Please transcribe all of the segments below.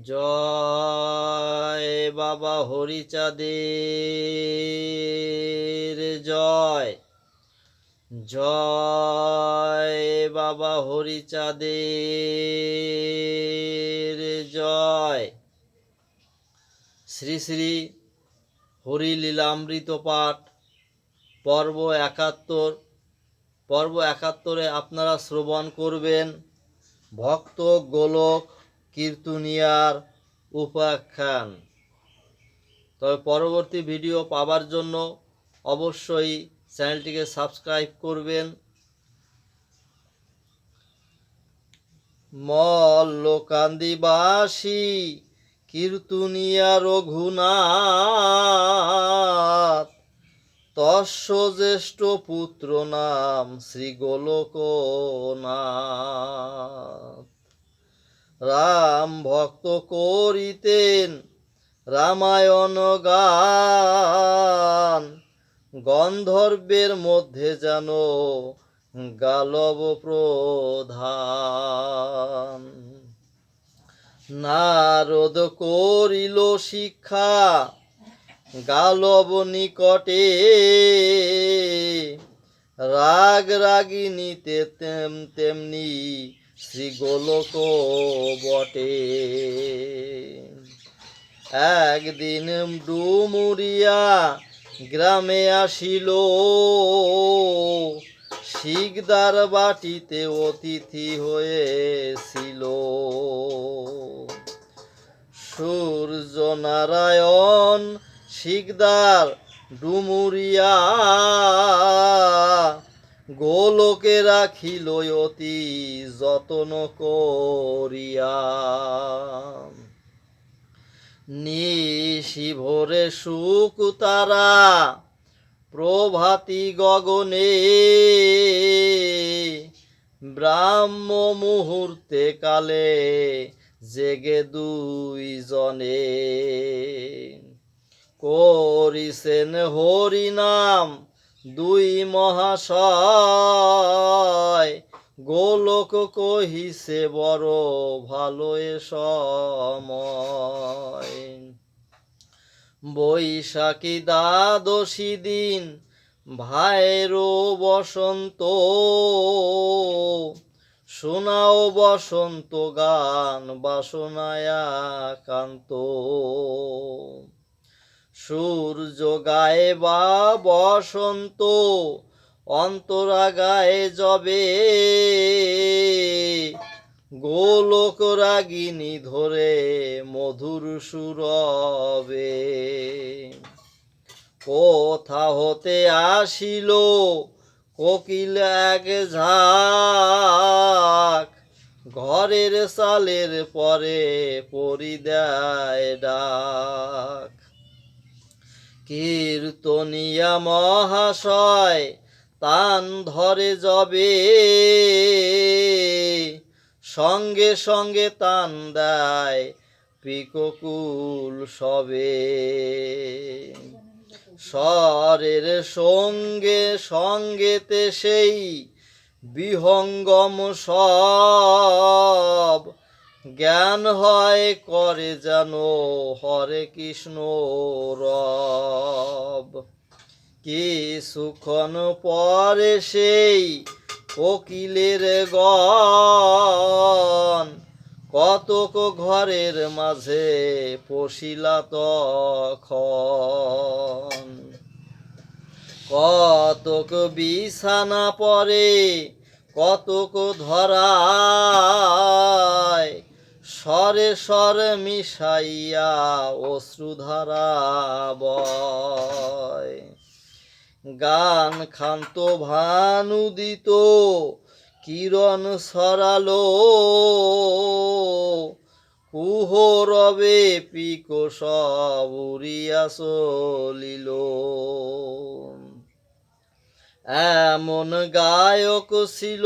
জয় বাবা হরিচাঁদের, জয়। জয় বাবা হরিচাঁদের, জয়। শ্রী শ্রী হরিলীলামৃত পাঠ, পর্ব একাত্তর, পর্ব একাত্তরে আপনারা শ্রবণ করবেন। ভক্ত গোলক কীর্তনিয়ার উপাখ্যান। তবে পরবর্তী ভিডিও পাবার জন্য অবশ্যই চ্যানেলটিকে সাবস্ক্রাইব করবেন। মল্লকান্দিবাসী, কীর্তনিয়া রঘুনাথ তস্য জ্যেষ্ঠ পুত্র নাম শ্রী গোলকনাথ রাম ভক্ত করিতেন রামায়ণ গান। গন্ধর্বের মধ্যে যেন গালব প্রধান। নারদ করিল শিক্ষা গালব নিকটে। রাগ রাগিনীতে তেম তেমনি শ্রী গোলক বটে। একদিন ডুমুরিয়া গ্রামে আসিল। শিকদার বাটিতে অতিথি হয়েছিল। সূর্য নারায়ণ শিকদার ডুমুরিয়া গোলকে রাখিল অতি যতন করিয়া। নিশি ভোরে সুখ তারা প্রভাতি গগনে। ব্রাহ্ম মুহূর্তে কালে জেগে দুই জনে করিছেন হরিনাম দুই মহাশয়, গোলক কহিছে, বড় ভালো এ বৈশাখী দ্বাদশী দিন, ভাইরো বসন্ত। শোনাও বসন্ত গান বাসনায়াকান্ত সূর্য গায়ে বা বসন্ত অন্তরা গায়ে যবে গোলক রাগিনী ধরে মধুর সুরবে। কোথা হতে আসিল কোকিল এক ঝাঁক, ঘরের সালের পরে পরিদায় ডাক। কীর্তনিয়া মহাশয়, তান ধরে যাবে সঙ্গে সঙ্গে তান দেয় পিককুল সবে। স্বরের সঙ্গে সঙ্গেতে সেই বিহঙ্গম সব জ্ঞান হয় করে যেন, হরে কৃষ্ণ রব। কি কিছুক্ষণ পরে সেই কোকিলের গন কতক ঘরের মাঝে পশিলা তখন। কতক বিছানা পরে, কতক ধরায় স্বরে স্বর মিশাইয়া অশ্রুধারা বয়। গান খান্ত ভানুদিত, কিরণ সরালো। কুহরবে পিক সব উড়িয়া চলিল। এমন গায়ক ছিল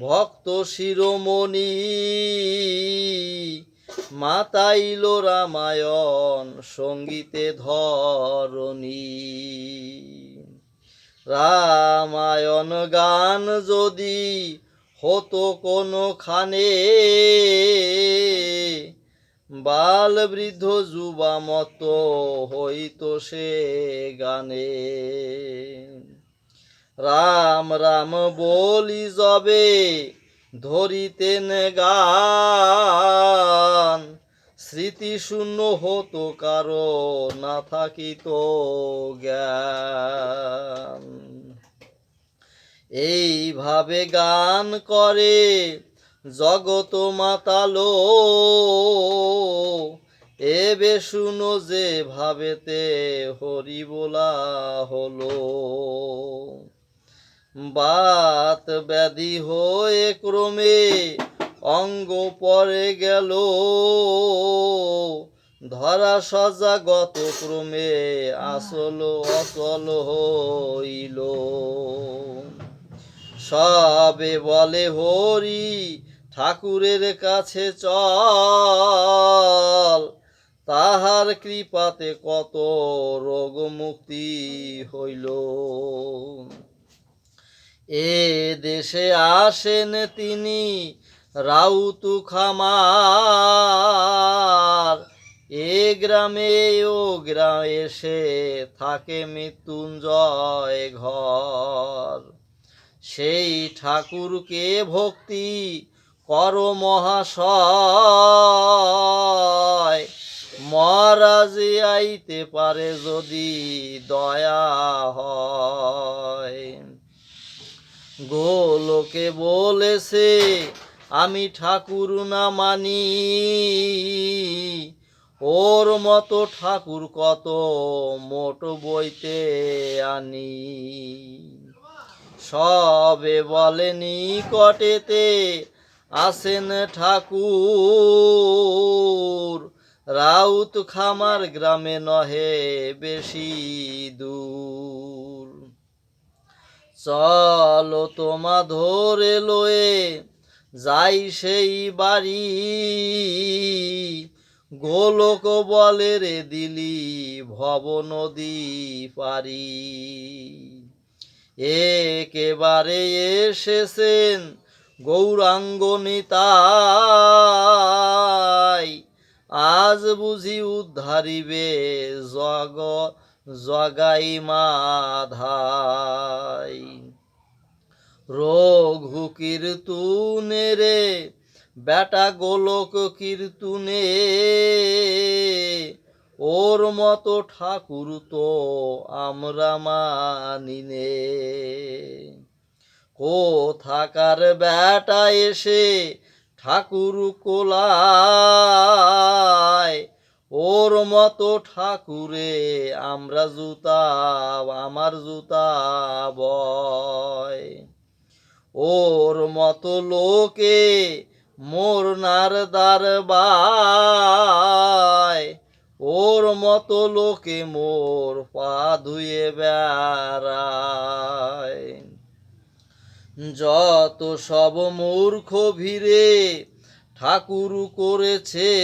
ভক্ত শিরোমণি, মাতাইল রামায়ণ, সঙ্গীতে ধরণী। রামায়ণ গান যদি হতো কোনোখানে বাল বৃদ্ধ যুবা মত হইতো সে গানে। রাম রাম বলি যবে ধরিতেন গান। স্মৃতি শূন্য হতো, কারও না থাকিত জ্ঞান। এইভাবে গান করে জগত মাতালো এবে শুনো যে ভাবেতে হরি বলা হলো। বাত ব্যাধি হয়ে ক্রমে অঙ্গ পরে গেল। ধরা সজা গত ক্রমে আসল অচল হইল। সবে বলে, হরি, ঠাকুরের কাছে চল। তাহার কৃপাতে কত রোগ মুক্তি হইল। এ দেশে আসেন তিনি রাউতু খামার। এ গ্রামে ও গ্রাম এসে থাকে মৃত্যুঞ্জয় ঘর। সেই ঠাকুরকে ভক্তি কর মহাশয়। মহারাজে আইতে পারে যদি দয়া হয়। গোলোকে বলেছে, আমি ঠাকুর না মানি। ওর মতো ঠাকুর কত মোট বইতে আনি। সবে বলে নিকটেতে আসেন ঠাকুর, রাউত খামার গ্রামে নহে বেশি দূর। চলো তোমা ধরে লয়ে যাই সেই বাড়ি। গোলক বলে রে দিলি ভব নদী পারি একেবারে এসেছেন গৌরাঙ্গ নিতাই। আজ বুঝি উদ্ধারিবে জগ জগাই মাধাই। রঘু কীর্তুনে রে, বেটা গোলক কীর্তুনে। ওর মতো ঠাকুর তো আমরা মানিনে কোথাকার বেটা এসে ঠাকুর কোলায় ওর মতো ঠাকুরে আমরা জুতা আমার জুতা বয়। ওর মতো লোকে মোর নারদার বায় ওর মতো লোকে মোর পা ধুয়ে বেড়ায়। যত সব মূর্খ ভিড়ে ঠাকুর করেছে।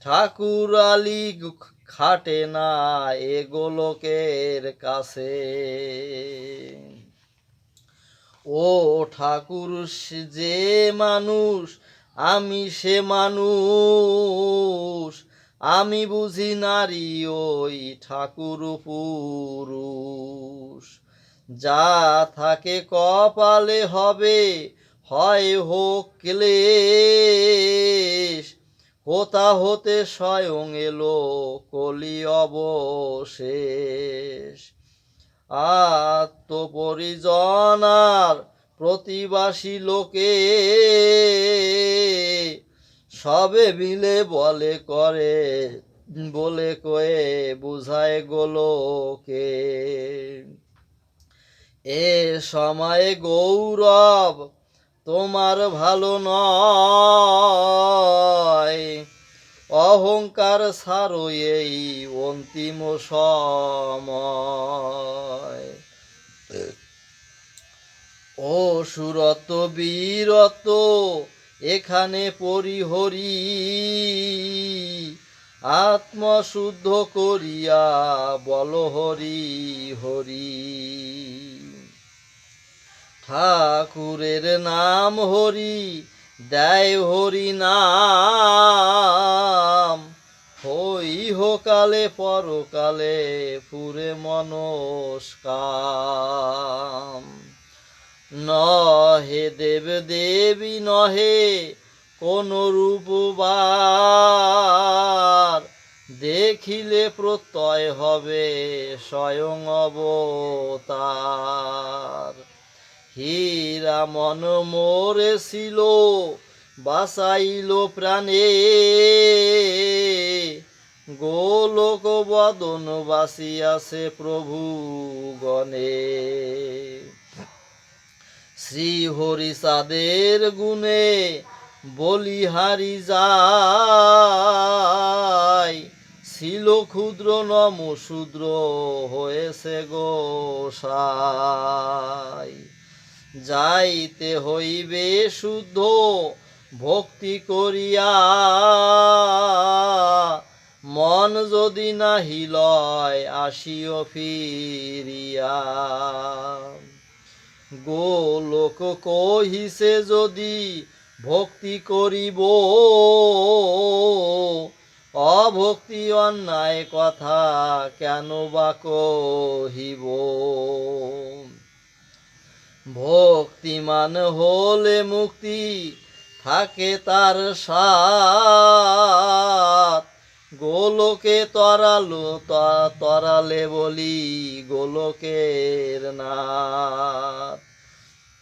ঠাকুর আলী খাটে না এগোলোকের কাছে। ও ঠাকুর, যে মানুষ, আমি সে মানুষ। আমি বুঝি নারী ওই ঠাকুর পুরুষ। যা থাকে কপালে হবে হয় হোক ক্লেশ কোথা হতে স্বয়ং এলো কলি অবশেষ। আত্মপরিজনার প্রতিবাসী লোকে সবে মিলে বলে করে, বলে কয়ে বুঝায় গোলোকে। এ সময় গৌরব তোমার ভালো নয়। অহংকার সারো এই অন্তিম সময়। ও সুরত বীরত, এখানে পরিহরি, আত্মশুদ্ধ করিয়া বল হরি হরি। ঠাকুরের নাম হরি, দেয় হরি নাম। হই হোকালে পরকালে পুরে মনস্কাম। নহে দেব দেবী, নহে কোন রূপবার। দেখিলে প্রত্যয় হবে স্বয়ং অবতার। হীরা মন মোরে ছিল বাসাইল প্রাণে। গোলক বদন বাসিয়াছে প্রভু গণে শ্রী হরিষাদের গুণে বলিহারি যায়, ছিল ক্ষুদ্র নম, শূদ্র হয়েছে গোসাই যাইতে হইবে শুদ্ধ ভক্তি করিয়া। মন যদি নাহি লয়, আসিও ফিরিয়া। গোলোক কহিছে, যদি ভক্তি করিব, অভক্তি অন্যায় কথা কেন বা কহিব? ভক্তিমান হলে মুক্তি থাকে তার সাথ। গোলকে তরালো তরালে বলি গোলকের নাথ।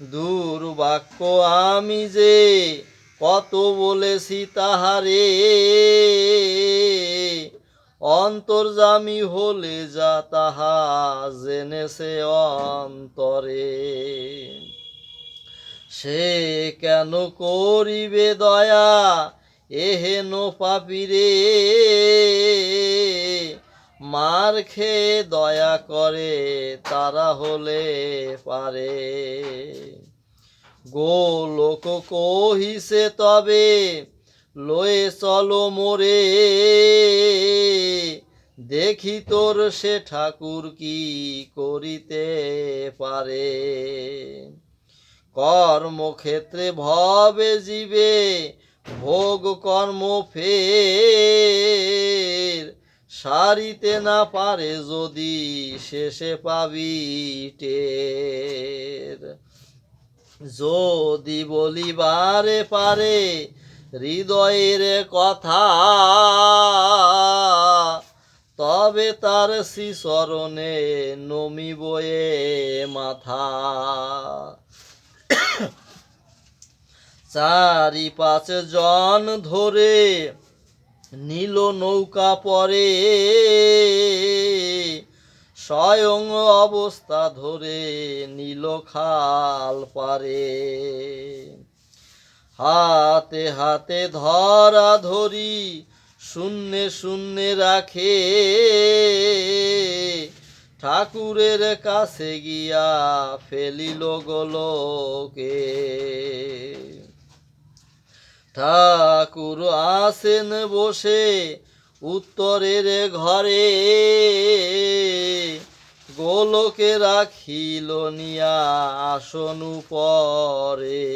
দুর্বাক্য আমি যে কত বলেছি তাহারে অন্তর্জামী হলে যা তাহা জেনেছে অন্তরে। সে কেন করিবে দয়া? এহেন পাপিরে মার খেয়ে দয়া করে তারা হলে পারে। গোলোক কহিছে তবে লয়ে চলো মোরে। দেখি তোর সে ঠাকুর কি করিতে পারে। কর্মক্ষেত্রে ভবে জীবে, ভোগ কর্ম ফের। সারিতে না পারে যদি শেষে পাবি টের। যদি বলিবারে পারে হৃদয়ের কথা। তবে তার শিশরণে নমিবয়ে মাথা। চারি পাঁচ জন ধরে নীল নৌকা পরে স্বয়ং অবস্থা ধরে নীল খাল পারে। হাতে হাতে ধরা ধরি, শূন্যে শূন্যে রাখে। ঠাকুরের কাছে গিয়া ফেলিল গোলকে। ঠাকুর আসেন বসে উত্তরের ঘরে। গোলকে রাখিল নিয়া আসন পরে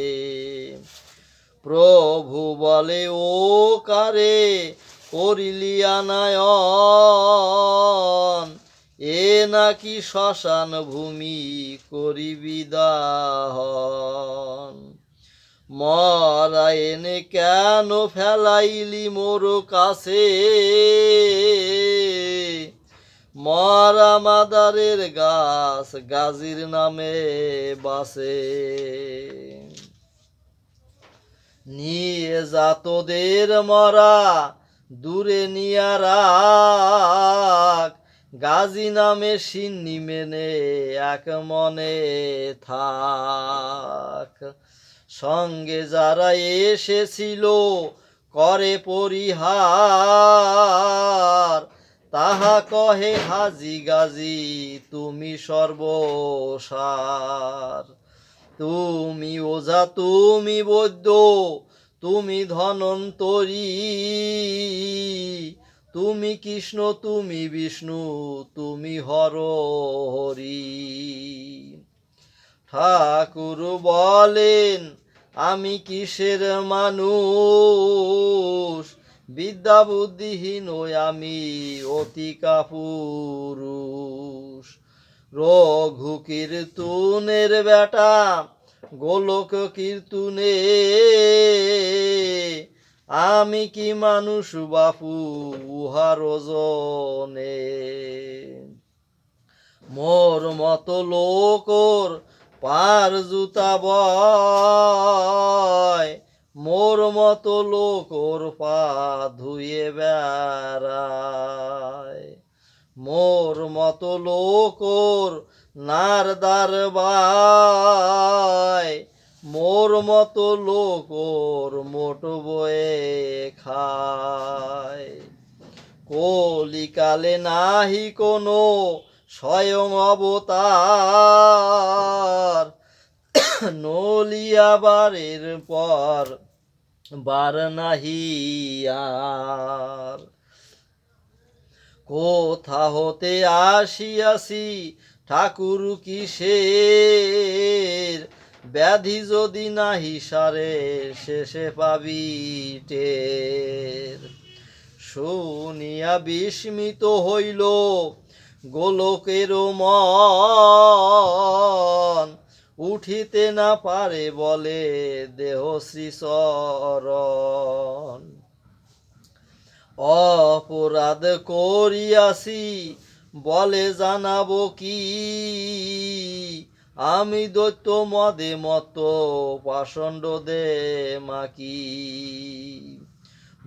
প্রভু বলে, ও কারে করিলিয়া নায়ন এ নাকি শ্মশান ভূমি করিবি দাহন? মরা এনে কেন ফেলাইলি মোর কাছে? মরা মাদারের গাছ গাজির নামে বাসে। নিয়ে যা তোদের মরা, দূরে নিয়া রাখ। গাজী নামে সিন্নি মেনে এক মনে থাক। সঙ্গে যারা এসেছিল, করে পরিহার। তাহা কহে হাজি গাজি, তুমি সর্বসার। তুমি ওঝা, তুমি বৈদ্য, তুমি ধনন্তরী। তুমি কৃষ্ণ, তুমি বিষ্ণু, তুমি হর হরি ঠাকুর বলেন, আমি কিসের মানুষ? বিদ্যা বুদ্ধিহীন, আমি অতি কাপুরুষ। রঘু কীর্তুনের বেটা, গোলক কীর্তুনে। আমি কি মানুষ বাপু উহার ওজনে মোর মতো লোকর পার জুতা বয়, মোর মতো লোকর পা ধুয়ে বেড়ায়। মোর মতো লোকর নারদার বাই মোর মতো লোকর মোট বয়ে খায়। কলিকালে নাহি কোনো স্বয়ং অবতার। নলিয়াবারের পর বার নাহি আর। কোথা হতে আসিয়াছি? ঠাকুর কিসের? ব্যাধি যদি নাহি সারে, শেষে পাবি টের। শুনিয়া বিস্মিত হইল গোলকের মন। উঠিতে না পারে বলে দেহ শ্রীচরণ অপরাধ করিয়াছি, বলে জানাব কি? আমি দৈত্য মদে মত পাষণ্ড দে মাকি।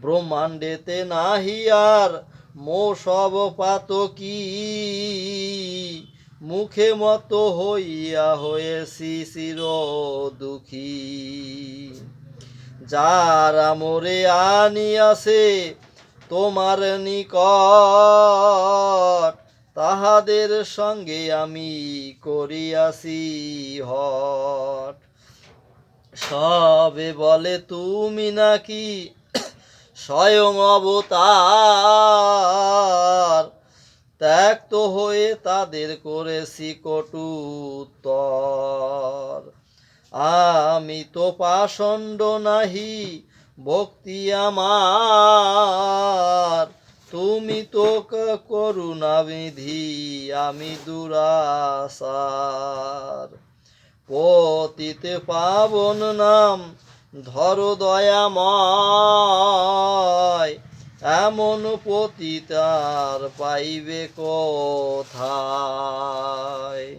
ব্রহ্মাণ্ডেতে নাহি আর মো সব পাত কি মুখে মত হইয়া হয়েছি চির দুঃখী। যারা মোরে আনিয়াছে তোমার নিকট তাহাদের সঙ্গে আমি করিয়াছি হট সবে বলে, তুমি নাকি স্বয়ং অবতার? ত্যাক্ত হয়ে তাদের করেছি কটুত্তর। আমি তো পাষণ্ড নাহি ভক্তি আমার। তুমি তো করুণা বিধি, আমি দুরাসার পতিতে পাবন নাম ধর দয়াময়, এমন পতিতার পাইবে কোথায়?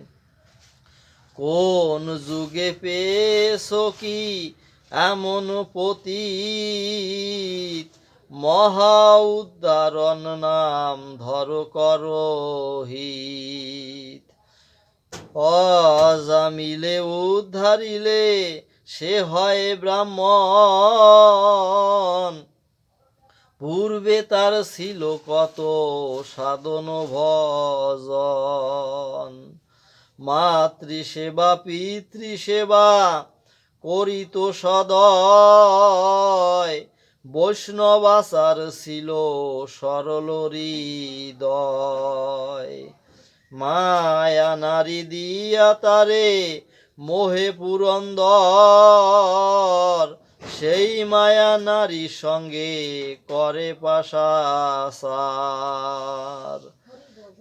কোন যুগে পেয়েছ কি এমন পতীত মহা উদ্ধারণ নাম ধর করহিত। অজামিলে উদ্ধারিলে সে হয় ব্রাহ্মণ। পূর্বে তার ছিল কত সাধন ভজন। মাতৃসেবা, পিতৃসেবা করিত সদয়। বৈষ্ণবাচার ছিল সরল হৃদয়। মায়া নারী দিয়া তারে মোহে পুরন্দর। সেই মায়া নারীর সঙ্গে করে পাশাসার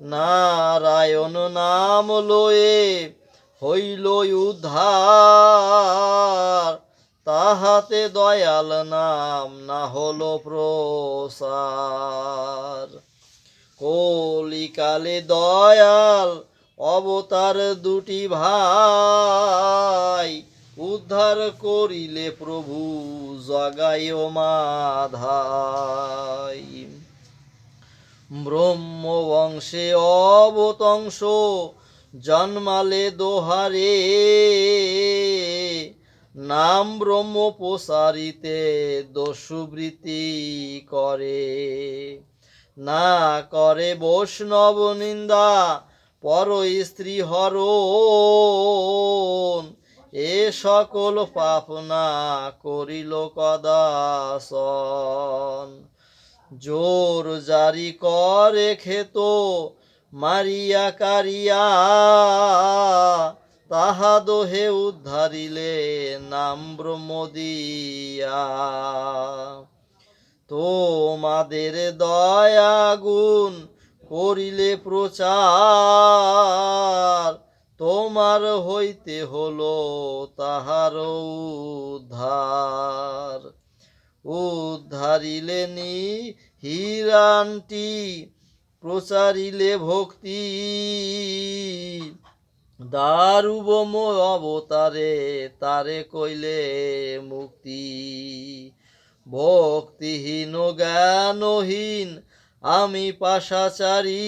নারায়ণ নাম লয়ে হইল উদ্ধার। তাহাতে দয়াল নাম না হলো প্রসার। কলিকালে দয়াল অবতার দুটি ভাই, উদ্ধার করিলে প্রভু জগায় মাধাই। ব্রহ্মবংশে অবতংশ জন্মালে দোহারে, নাম ব্রহ্ম প্রসারিতে দস্যুবৃত্তি করে। না করে বৈষ্ণব নিন্দা, পর স্ত্রী হরণ। এ সকল পাপ না করিল কদাসন। জোর জারি করে খেত মারিয়া কারিয়া, তাহা দোহে উদ্ধারিলে নাম ব্রহ্মদিয়া তোমাদের দয়া গুণ করিলে প্রচার, তোমার হইতে হলো তাহার উদ্ধার। উদ্ধারিলেনি হিরানটি প্রচারিলে ভক্তি। দারুবম অবতারে তারে কইলে মুক্তি। ভক্তিহীন, জ্ঞানহীন, আমি পাশাচারী।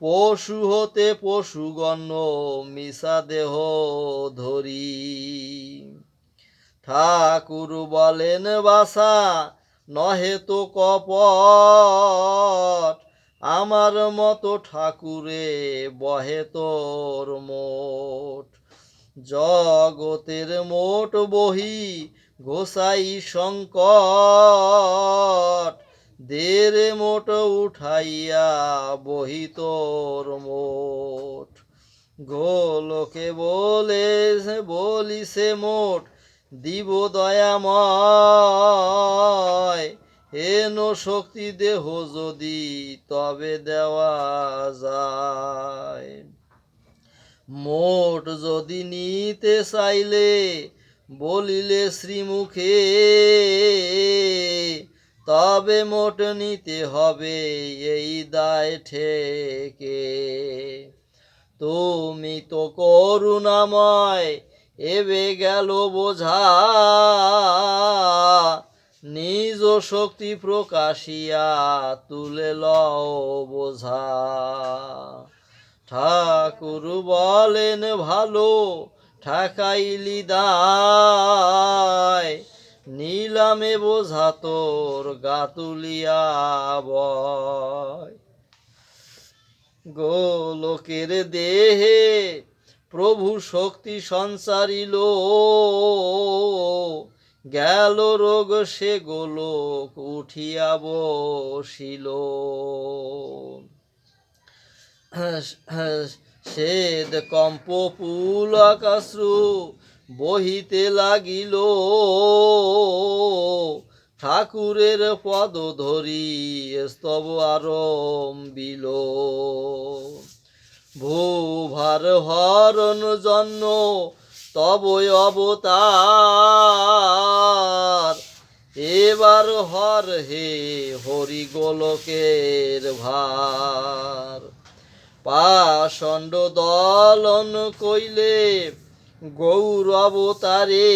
পশু হতে পশুগণ্য মিশা দেহ ধরি। ঠাকুর বলেন, বাসা নহে তো কপট, আমার মতো ঠাকুরে বহে তোর মোট। জগতের মোট বহি গোসাই সংকট, দেরে মোট উঠাইয়া বহি তোর মোট। গোলকে বলে বলিছে মোট দিব দয়াময়। হেন শক্তি দেহ যদি তবে দেওয়া যায়। মোট যদি নিতে চাইলে, বলিলে শ্রীমুখে, তবে মোট নিতে হবে এই দায় ঠেকে। তুমি তো করুণাময় এবে গেল বোঝা। নিজ শক্তি প্রকাশিয়া তুলে লও বোঝা। ঠাকুর বলেন, ভালো ঠাকাইলি দায়। নিলামে বোঝা তোর গাতুলিয়া বয়। গোলকের দেহে প্রভু শক্তি সঞ্চারিল। গেল রোগ সে গোলক উঠিয়া বসিল। সেদ কম্প পুল আকাশ্রু বহিতে লাগিল। ঠাকুরের পদ ধরি স্তব আরম্বিল ভূভার হরণ জন্য তব অবতার। এবার হর হে হরি গোলকের ভার। পাষণ্ড দলন কইলে গৌরবতারে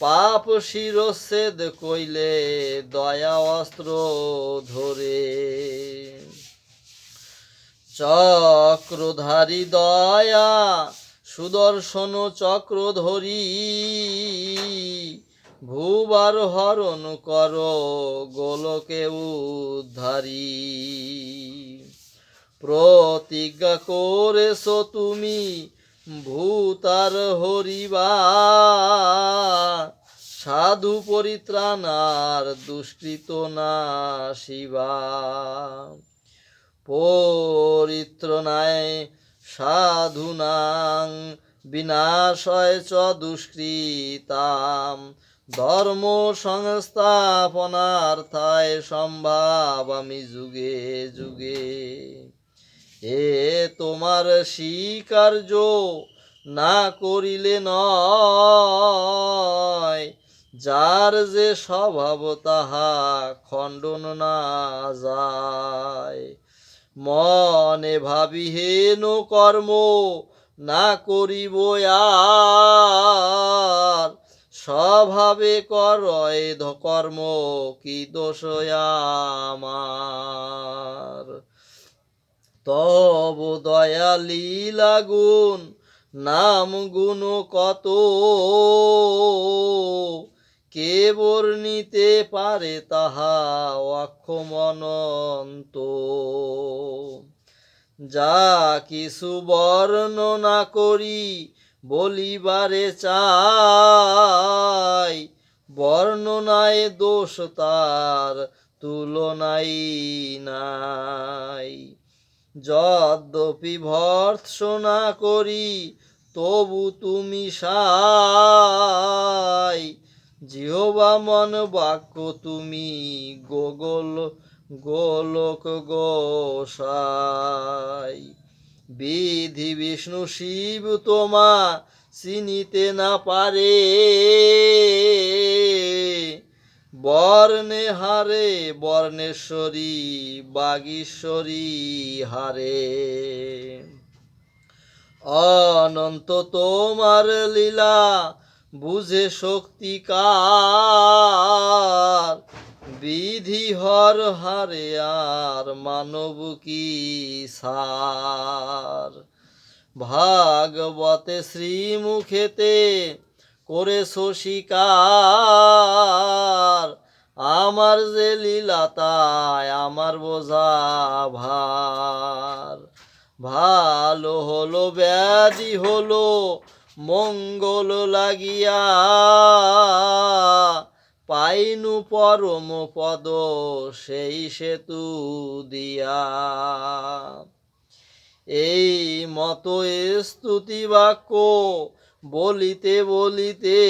পাপ শিরচ্ছেদ কইলে দয়া অস্ত্র ধরে। চক্রধারী দয়া, সুদর্শন চক্র ধরি। ভূবার হরণ কর গোলকে উদ্ধারী। প্রতিজ্ঞা করেছ তুমি ভূতার হরিবা। সাধু পরিত্রাণার দুষ্কৃত না শিবা পরিত্রণায় সাধুনাং বিনাশয় চ দুষ্কৃতাম। ধর্ম সংস্থাপনার্থায় সম্ভাব আমি যুগে যুগে। এ তোমার স্বীকার্য না করিলে নয়, যার যে স্বভাব তাহা খণ্ডন না যায়। মনে ভাবি হেন কর্ম না করিব আর। স্বভাবে করয় কর্ম, কি দোষ আমার? তব দয়া লীলা গুণ নাম গুণ কত? কে বর্ণিতে পারে তাহা অক্ষমনন্ত যা কিছু বর্ণনা করি বলিবারে চাই, বর্ণনায় দোষ তার তুলনাই নাই। যদ্যপি ভর্ৎসনা করি, তবু তুমি সাই জিহবা মন বাক্য তুমি গোগল, গোলক গোসাই। বিধি বিষ্ণু শিব তোমা চিনিতে না পারে। বর্ণে হারে বর্ণেশ্বরী, বাগীশ্বরী হারে। অনন্ত তোমার লীলা বুঝে শক্তিকার। বিধি হর হারে আর মানব কি সার? ভাগবতে শ্রীমুখেতে করে স্বীকার আমার যে লীলা তাই আমার বোঝা ভার। ভালো হলো, ব্যাধি হলো মঙ্গল লাগিয়া পাইনু পরম পদ সেই সেতু দিয়া। এই মতো স্তুতি বাক্য বলিতে বলিতে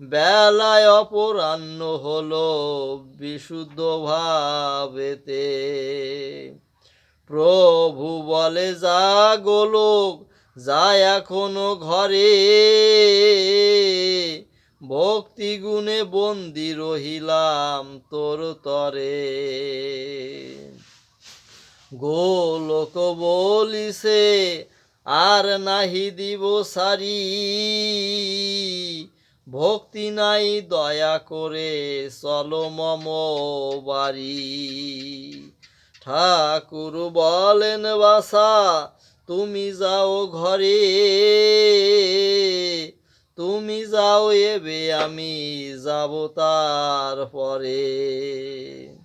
বেলায় অপরাহ্ন হলো বিশুদ্ধ ভাবেতে। প্রভু বলে যা গোলক যা এখনও ঘরে। ভক্তি গুণে বন্দি রহিলাম তোর তরে। গোলক বলিছে, আর নাহি দিব সারি। ভক্তি নাই দয়া করে, চলো মম বাড়ি। ঠাকুর বলেন বাসা তুমি যাও ঘরে, তুমি যাও এবে আমি যাব তার পরে।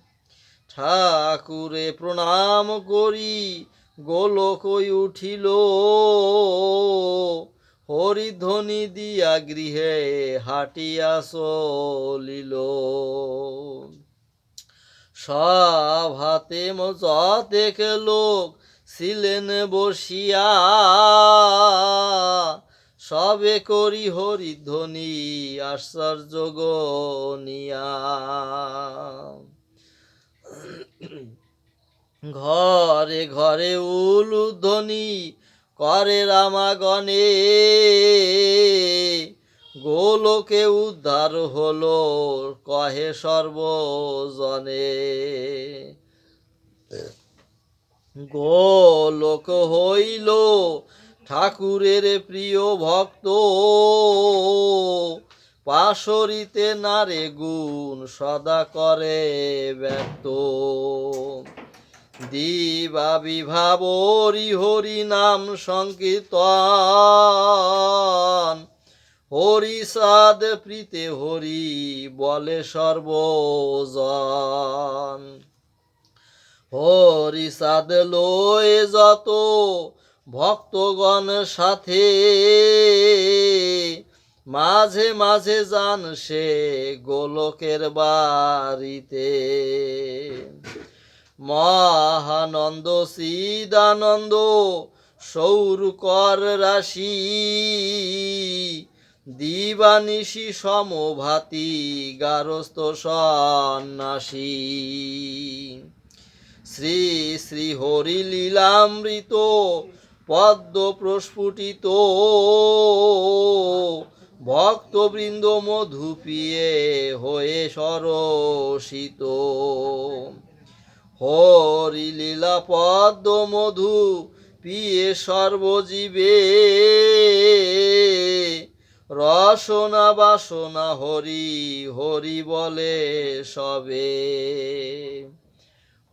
ঠাকুরে প্রণাম করি, গোলক উঠিল। হরিধ্বনি দিয়া গৃহে হাটিয়া চলিল। সব হাতে মতেক লোক ছিলেন বসিয়া, সবে করি হরিধ্বনি, আশ্চর্য গনিয়া ঘরে ঘরে উলুধ্বনি করে রামাগণে, গোলকে উদ্ধার হলো কহে সর্বজনে। গোলক হইল ঠাকুরের প্রিয় ভক্ত। পাশরিতে নারে গুণ সদা করে ব্যক্ত দিবা বিভাবরি হরি নাম সংকীর্তন। হরি সাদ প্রীতে হরি বলে সর্বজন। হরি সাদ লয়ে যত ভক্তগণ সাথে। মাঝে মাঝে যান সে গোলকের বাড়িতে। মহানন্দ সিদানন্দ সৌর কর রাশি, দিবানিশি সমভাতি, গারস্থ সন্ন্যাসী। শ্রী শ্রী হরি লীলামৃত পদ্ম প্রস্ফুটিত। ভক্তবৃন্দ মধু পিয়ে হয়ে সরসিত। হরি লীলা পদ্ম মধু পিয়ে সর্বজীবে। রসনা বাসনা হরি হরি বলে সবে।